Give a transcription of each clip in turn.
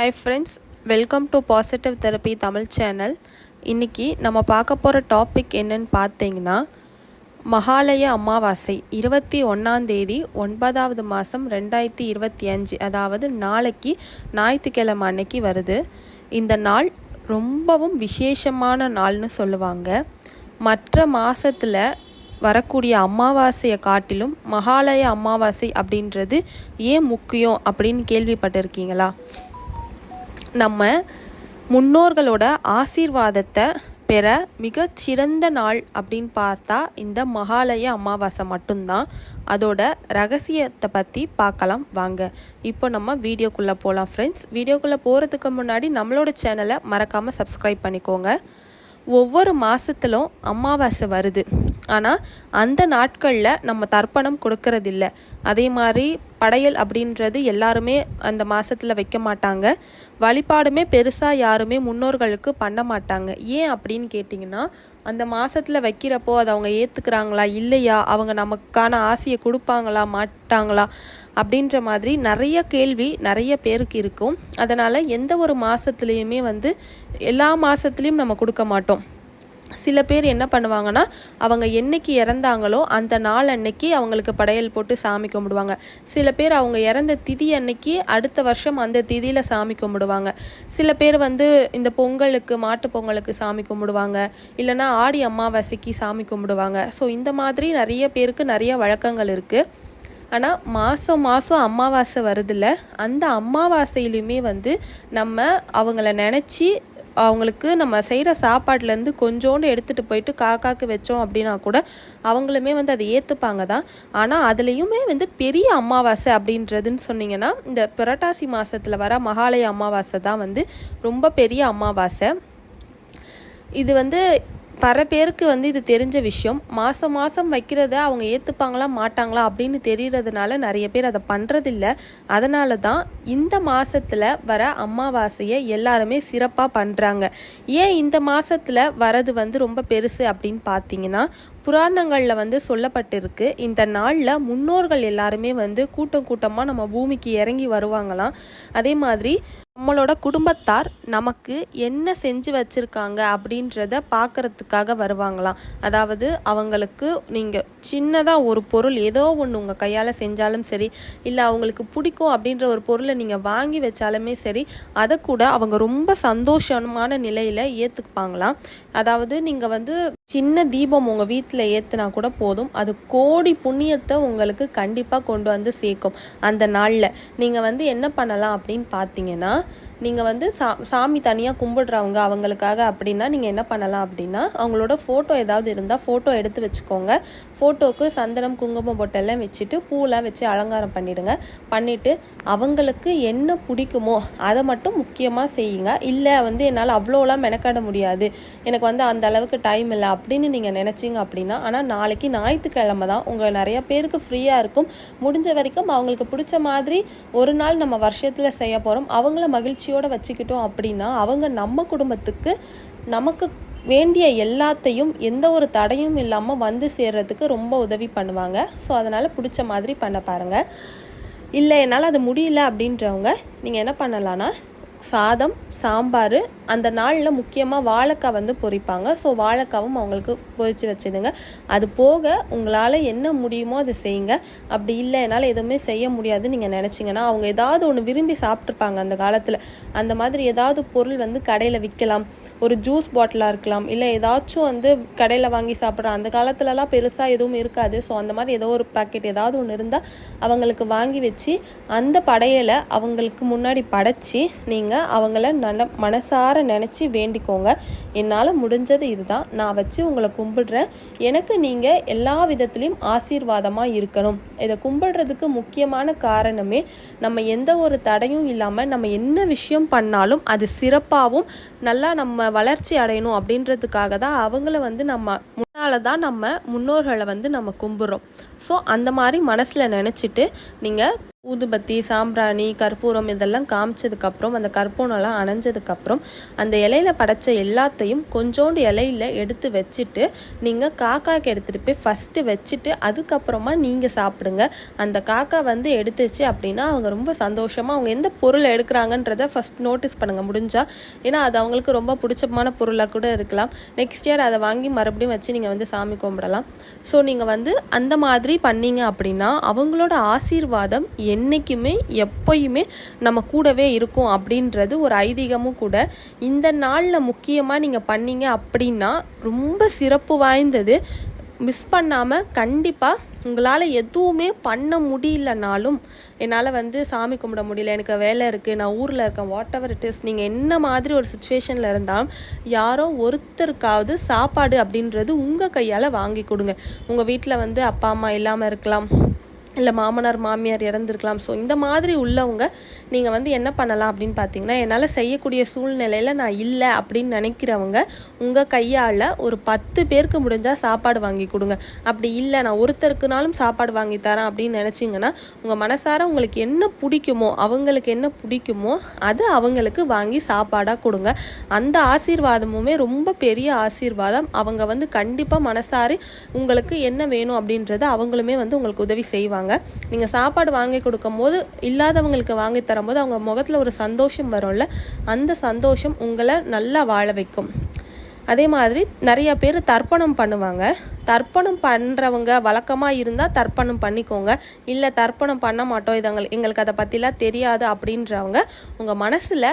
Hi friends welcome to positive therapy Tamil channel இன்றைக்கி நம்ம பார்க்க போகிற டாபிக் என்னன்னு பார்த்தீங்கன்னா மகாலய அமாவாசை இருபத்தி ஒன்றாந்தேதி ஒன்பதாவது மாதம் ரெண்டாயிரத்தி இருபத்தி அஞ்சு அதாவது நாளைக்கு ஞாயிற்றுக்கிழமை அன்னைக்கு வருது. இந்த நாள் ரொம்பவும் விசேஷமான நாள்னு சொல்லுவாங்க. மற்ற மாதத்தில் வரக்கூடிய அமாவாசையை காட்டிலும் மகாலய அமாவாசை அப்படின்றது ஏன் முக்கியம் அப்படின்னு கேள்விப்பட்டிருக்கீங்களா? நம்ம முன்னோர்களோட ஆசீர்வாதத்தை பெற மிகச்சிறந்த நாள் அப்படின்னு பார்த்தா இந்த மகாலய அமாவாசை மட்டும்தான். அதோட ரகசியத்தை பற்றி பார்க்கலாம் வாங்க. இப்போ நம்ம வீடியோக்குள்ளே போகலாம் ஃப்ரெண்ட்ஸ் வீடியோக்குள்ளே போகிறதுக்கு முன்னாடி நம்மளோட சேனலை மறக்காமல் சப்ஸ்கிரைப் பண்ணிக்கோங்க. ஒவ்வொரு மாதத்திலும் அமாவாசை வருது. ஆனால் அந்த நாட்களில் நம்ம தர்ப்பணம் கொடுக்கறதில்ல. அதே மாதிரி படையல் அப்படின்றது எல்லாருமே அந்த மாதத்தில் வைக்க மாட்டாங்க. வழிபாடுமே பெருசாக யாருமே முன்னோர்களுக்கு பண்ண மாட்டாங்க. ஏன் அப்படின்னு கேட்டிங்கன்னா அந்த மாதத்தில் வைக்கிறப்போ அதை அவங்க ஏற்றுக்கிறாங்களா இல்லையா? அவங்க நமக்கான ஆசையை கொடுப்பாங்களா மாட்டாங்களா? அப்படின்ற மாதிரி நிறைய கேள்வி நிறைய பேருக்கு இருக்கும். அதனால் எந்த ஒரு மாதத்துலேயுமே வந்து எல்லா மாதத்துலேயும் நம்ம கொடுக்க மாட்டோம். சில பேர் என்ன பண்ணுவாங்கன்னா அவங்க என்னைக்கு இறந்தாங்களோ அந்த நாள் அன்னைக்கு அவங்களுக்கு படையல் போட்டு சாமி கும்பிடுவாங்க. சில பேர் அவங்க இறந்த திதி அன்னைக்கு அடுத்த வருஷம் அந்த திதியில் சாமி கும்பிடுவாங்க. சில பேர் வந்து இந்த பொங்கலுக்கு மாட்டு பொங்கலுக்கு சாமி கும்பிடுவாங்க. இல்லைன்னா ஆடி அமாவாசைக்கு சாமி கும்பிடுவாங்க. ஸோ இந்த மாதிரி நிறைய பேருக்கு நிறைய வழக்கங்கள் இருக்குது ஆனால் மாதம் மாதம் அமாவாசை வருதில்ல அந்த அமாவாசையிலுமே வந்து நம்ம அவங்கள நினச்சி அவங்களுக்கு நம்ம செய்கிற சாப்பாட்டிலேருந்து கொஞ்சோண்டு எடுத்துகிட்டு போயிட்டு காக்காக்கு வச்சோம் அப்படின்னா கூட அவங்களுமே வந்து அதை ஏற்றுப்பாங்க தான். ஆனால் அதுலேயுமே வந்து பெரிய அமாவாசை அப்படின்றதுன்னு சொன்னிங்கன்னா இந்த புரட்டாசி மாதத்தில் வர மகாலய அமாவாசை தான் வந்து ரொம்ப பெரிய அமாவாசை. இது வந்து பல பேருக்கு வந்து இது தெரிஞ்ச விஷயம். மாதம் மாதம் வைக்கிறத அவங்க ஏற்றுப்பாங்களா மாட்டாங்களா அப்படின்னு தெரியறதுனால நிறைய பேர் அதை பண்ணுறதில்ல அதனால தான் இந்த மாதத்தில் வர அமாவாசையை எல்லாருமே சிறப்பாக பண்ணுறாங்க ஏன் இந்த மாதத்தில் வரது வந்து ரொம்ப பெருசு அப்படின்னு பார்த்தீங்கன்னா புராணங்களில் வந்து சொல்லப்பட்டிருக்கு. இந்த நாளில் முன்னோர்கள் எல்லாருமே வந்து கூட்டம் கூட்டமாக நம்ம பூமிக்கு இறங்கி வருவாங்களாம். அதே மாதிரி நம்மளோட குடும்பத்தார் நமக்கு என்ன செஞ்சு வச்சுருக்காங்க அப்படின்றத பார்க்குறதுக்காக வருவாங்களாம். அதாவது அவங்களுக்கு நீங்கள் சின்னதாக ஒரு பொருள் ஏதோ ஒன்று உங்கள் கையால் செஞ்சாலும் சரி இல்லை அவங்களுக்கு பிடிக்கும் அப்படின்ற ஒரு பொருளை நீங்கள் வாங்கி வச்சாலுமே சரி அதை கூட அவங்க ரொம்ப சந்தோஷமான நிலையில் ஏற்றுப்பாங்களாம் அதாவது நீங்கள் வந்து சின்ன தீபம் உங்கள் வீட்டில் ஏற்றுனா கூட போதும். அது கோடி புண்ணியத்தை உங்களுக்கு கண்டிப்பாக கொண்டு வந்து சேர்க்கும். அந்த நாளில் நீங்கள் வந்து என்ன பண்ணலாம் அப்படின்னு பார்த்தீங்கன்னா நீங்கள் வந்து சா சாமி தனியாக கும்பிடுறவங்க அவங்களுக்காக அப்படின்னா நீங்கள் என்ன பண்ணலாம் அப்படின்னா அவங்களோட ஃபோட்டோ ஏதாவது இருந்தால் ஃபோட்டோ எடுத்து வச்சுக்கோங்க. ஃபோட்டோவுக்கு சந்தனம் குங்குமம் பொட்டெல்லாம் வச்சுட்டு பூலாம் வச்சு அலங்காரம் பண்ணிவிடுங்க பண்ணிவிட்டு அவங்களுக்கு என்ன பிடிக்குமோ அதை மட்டும் முக்கியமாக செய்யுங்க. இல்லை வந்து என்னால் அவ்வளோலாம் மெனக்காட முடியாது. எனக்கு வந்து அந்த அளவுக்கு டைம் இல்லை அப்படின்னு நீங்கள் நினச்சிங்க அப்படின்னா ஆனால் நாளைக்கு ஞாயிற்றுக்கிழமை தான் உங்கள் நிறைய பேருக்கு ஃப்ரீயாக இருக்கும். முடிஞ்ச வரைக்கும் அவங்களுக்கு பிடிச்ச மாதிரி ஒரு நாள் நம்ம வருஷத்தில் செய்ய போகிறோம் அவங்கள மகிழ்ச்சி மகிழ்ச்சியோடு வச்சுக்கிட்டோம் அப்படின்னா அவங்க நம்ம குடும்பத்துக்கு நமக்கு வேண்டிய எல்லாத்தையும் எந்த ஒரு தடையும் இல்லாமல் வந்து சேர்றதுக்கு ரொம்ப உதவி பண்ணுவாங்க. ஸோ அதனால் பிடிச்ச மாதிரி பண்ண பாருங்கள் இல்லை என்னால் அது முடியல அப்படின்றவங்க நீங்கள் என்ன பண்ணலான்னா சாதம் சாம்பார் அந்த நாளில் முக்கியமாக வாழைக்காய் வந்து பொரிப்பாங்க ஸோ வாழைக்காவும் அவங்களுக்கு பொரித்து வச்சுதுங்க அது போக உங்களால் என்ன முடியுமோ அதை செய்யுங்க. அப்படி இல்லை என்னால் எதுவுமே செய்ய முடியாதுன்னு நீங்கள் நினச்சிங்கன்னா அவங்க ஏதாவது ஒன்று விரும்பி சாப்பிட்ருப்பாங்க அந்த காலத்தில். அந்த மாதிரி ஏதாவது பொருள் வந்து கடையில் விற்கலாம். ஒரு ஜூஸ் பாட்டிலாக இருக்கலாம். இல்லை ஏதாச்சும் வந்து கடையில் வாங்கி சாப்பிட்ற அந்த காலத்துலலாம் பெருசாக எதுவும் இருக்காது. ஸோ அந்த மாதிரி ஏதோ ஒரு பாக்கெட் ஏதாவது ஒன்று இருந்தால் அவங்களுக்கு வாங்கி வச்சு அந்த படையலை அவங்களுக்கு முன்னாடி படைச்சி நீங்கள் அவங்கள நல்ல மனசார நினச்சி வேண்டிக்கோங்க. என்னால் முடிஞ்சது இதுதான். நான் வச்சு உங்களை கும்பிடுறேன். எனக்கு நீங்கள் எல்லா விதத்துலேயும் ஆசீர்வாதமாக இருக்கணும். இதை கும்பிடுறதுக்கு முக்கியமான காரணமே நம்ம எந்த ஒரு தடையும் இல்லாமல் நம்ம என்ன விஷயம் பண்ணாலும் அது சிறப்பாகவும் நல்லா நம்ம வளர்ச்சி அடையணும் அப்படின்றதுக்காக தான் அவங்கள வந்து நம்ம முன்னால் தான் நம்ம முன்னோர்களை வந்து நம்ம கும்பிட்றோம். ஸோ அந்த மாதிரி மனசில் நினச்சிட்டு நீங்கள் ஊதுபத்தி சாம்பிராணி கற்பூரம் இதெல்லாம் காமிச்சதுக்கப்புறம் அந்த கற்பூரம்லாம் அணைஞ்சதுக்கப்புறம் அந்த இலையில படைச்ச எல்லாத்தையும் கொஞ்சோண்டு இலையில எடுத்து வச்சுட்டு நீங்கள் காக்காக்கு எடுத்துகிட்டு போய் ஃபஸ்ட்டு வச்சுட்டு அதுக்கப்புறமா நீங்கள் சாப்பிடுங்க. அந்த காக்கா வந்து எடுத்துச்சு அப்படின்னா அவங்க ரொம்ப சந்தோஷமாக அவங்க எந்த பொருளை எடுக்கிறாங்கன்றத ஃபஸ்ட் நோட்டீஸ் பண்ணுங்கள் முடிஞ்சால் ஏன்னா அது அவங்களுக்கு ரொம்ப பிடிச்சமான பொருளாக கூட இருக்கலாம். நெக்ஸ்ட் இயர் அதை வாங்கி மறுபடியும் வச்சு நீங்கள் வந்து சாமி கும்பிடலாம். ஸோ நீங்கள் வந்து அந்த மாதிரி பண்ணீங்க அப்படின்னா அவங்களோட ஆசீர்வாதம் என்றைக்குமே எப்பயுமே நம்ம கூடவே இருக்கும் அப்படின்றது ஒரு ஐதீகமும் கூட. இந்த நாளில் முக்கியமாக நீங்கள் பண்ணீங்க அப்படின்னா ரொம்ப சிறப்பு வாய்ந்தது. மிஸ் பண்ணாமல் கண்டிப்பாக உங்களால் எதுவுமே பண்ண முடியலனாலும் என்னால் வந்து சாமி கும்பிட முடியல எனக்கு வேலை இருக்குது நான் ஊரில் இருக்கேன் வாட் எவர் இட் இஸ் நீங்கள் என்ன மாதிரி ஒரு சுச்சுவேஷனில் இருந்தாலும் யாரோ ஒருத்தருக்காவது சாப்பாடு அப்படின்றது உங்கள் கையால் வாங்கி கொடுங்க. உங்கள் வீட்டில் வந்து அப்பா அம்மா இல்லாமல் இருக்கலாம். இல்லை மாமனார் மாமியார் இறந்துருக்கலாம். ஸோ இந்த மாதிரி உள்ளவங்க நீங்கள் வந்து என்ன பண்ணலாம் அப்படின்னு பார்த்தீங்கன்னா என்னால் செய்யக்கூடிய சூழ்நிலையில் நான் இல்லை அப்படின்னு நினைக்கிறவங்க உங்கள் கையால் ஒரு பத்து பேருக்கு முடிஞ்சால் சாப்பாடு வாங்கி கொடுங்க. அப்படி இல்லை நான் ஒருத்தருக்குனாலும் சாப்பாடு வாங்கி தரேன் அப்படின்னு நினச்சிங்கன்னா உங்கள் மனசார உங்களுக்கு என்ன பிடிக்குமோ அவங்களுக்கு என்ன பிடிக்குமோ அது அவங்களுக்கு வாங்கி சாப்பாடாக கொடுங்க. அந்த ஆசீர்வாதமுமே ரொம்ப பெரிய ஆசீர்வாதம். அவங்க வந்து கண்டிப்பாக மனசாரி உங்களுக்கு என்ன வேணும் அப்படின்றத அவங்களுமே வந்து உங்களுக்கு உதவி செய்வாங்க. நீங்கள் சாப்பாடு வாங்கி கொடுக்கும் போது இல்லாதவங்களுக்கு வாங்கி தரும்போது அவங்க முகத்தில் ஒரு சந்தோஷம் வரும்ல? அந்த சந்தோஷம் உங்களை நல்லா வாழ வைக்கும். அதே மாதிரி நிறைய பேர் தர்ப்பணம் பண்ணுவாங்க. தர்ப்பணம் பண்ணுறவங்க வழக்கமாக இருந்தால் தர்ப்பணம் பண்ணிக்கோங்க. இல்லை தர்ப்பணம் பண்ண மாட்டோம். இது எங்களுக்கு அதை பற்றிலாம் தெரியாது அப்படின்றவங்க உங்கள் மனசில்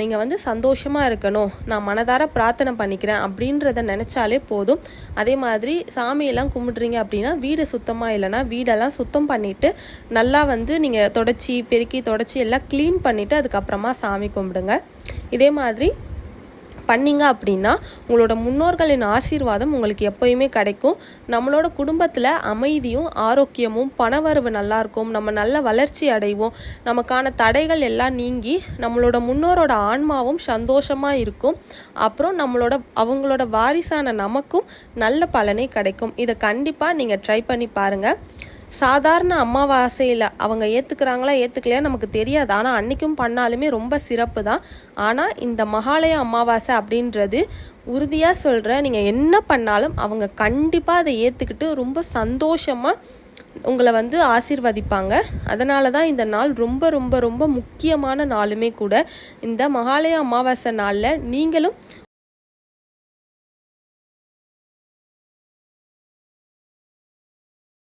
நீங்கள் வந்து சந்தோஷமாக இருக்கணும். நான் மனதார பிரார்த்தனை பண்ணிக்கிறேன் அப்படின்றத நினச்சாலே போதும். அதே மாதிரி சாமியெல்லாம் கும்பிட்றீங்க அப்படின்னா வீடு சுத்தமாக இல்லைன்னா வீடெல்லாம் சுத்தம் பண்ணிவிட்டு நல்லா வந்து நீங்கள் தொடச்சி பெருக்கி தொடச்சி எல்லாம் க்ளீன் பண்ணிவிட்டு அதுக்கப்புறமா சாமி கும்பிடுங்க. இதே மாதிரி பண்ணீங்க அப்படின்னா உங்களோட முன்னோர்களின் ஆசீர்வாதம் உங்களுக்கு எப்பயுமே கிடைக்கும். நம்மளோட குடும்பத்தில் அமைதியும் ஆரோக்கியமும் பணவரவு நல்லாயிருக்கும் நம்ம நல்ல வளர்ச்சி அடைவோம். நமக்கான தடைகள் எல்லாம் நீங்கி நம்மளோட முன்னோரோட ஆன்மாவும் சந்தோஷமாக இருக்கும். அப்புறம் நம்மளோட அவங்களோட வாரிசான நமக்கும் நல்ல பலனை கிடைக்கும். இதை கண்டிப்பாக நீங்கள் ட்ரை பண்ணி பாருங்கள் சாதாரண அமாவாசையில் அவங்க ஏற்றுக்கிறாங்களா ஏற்றுக்கலையா நமக்கு தெரியாது. ஆனால் அன்றைக்கும் பண்ணாலுமே ரொம்ப சிறப்பு தான். ஆனால் இந்த மகாலய அமாவாசை அப்படின்றது உறுதியாக சொல்கிறேன் நீங்கள் என்ன பண்ணாலும் அவங்க கண்டிப்பாக அதை ஏற்றுக்கிட்டு ரொம்ப சந்தோஷமாக உங்களை வந்து ஆசீர்வதிப்பாங்க. அதனால தான் இந்த நாள் ரொம்ப ரொம்ப ரொம்ப முக்கியமான நாளுமே கூட இந்த மகாலய அமாவாசை நாளில் நீங்களும்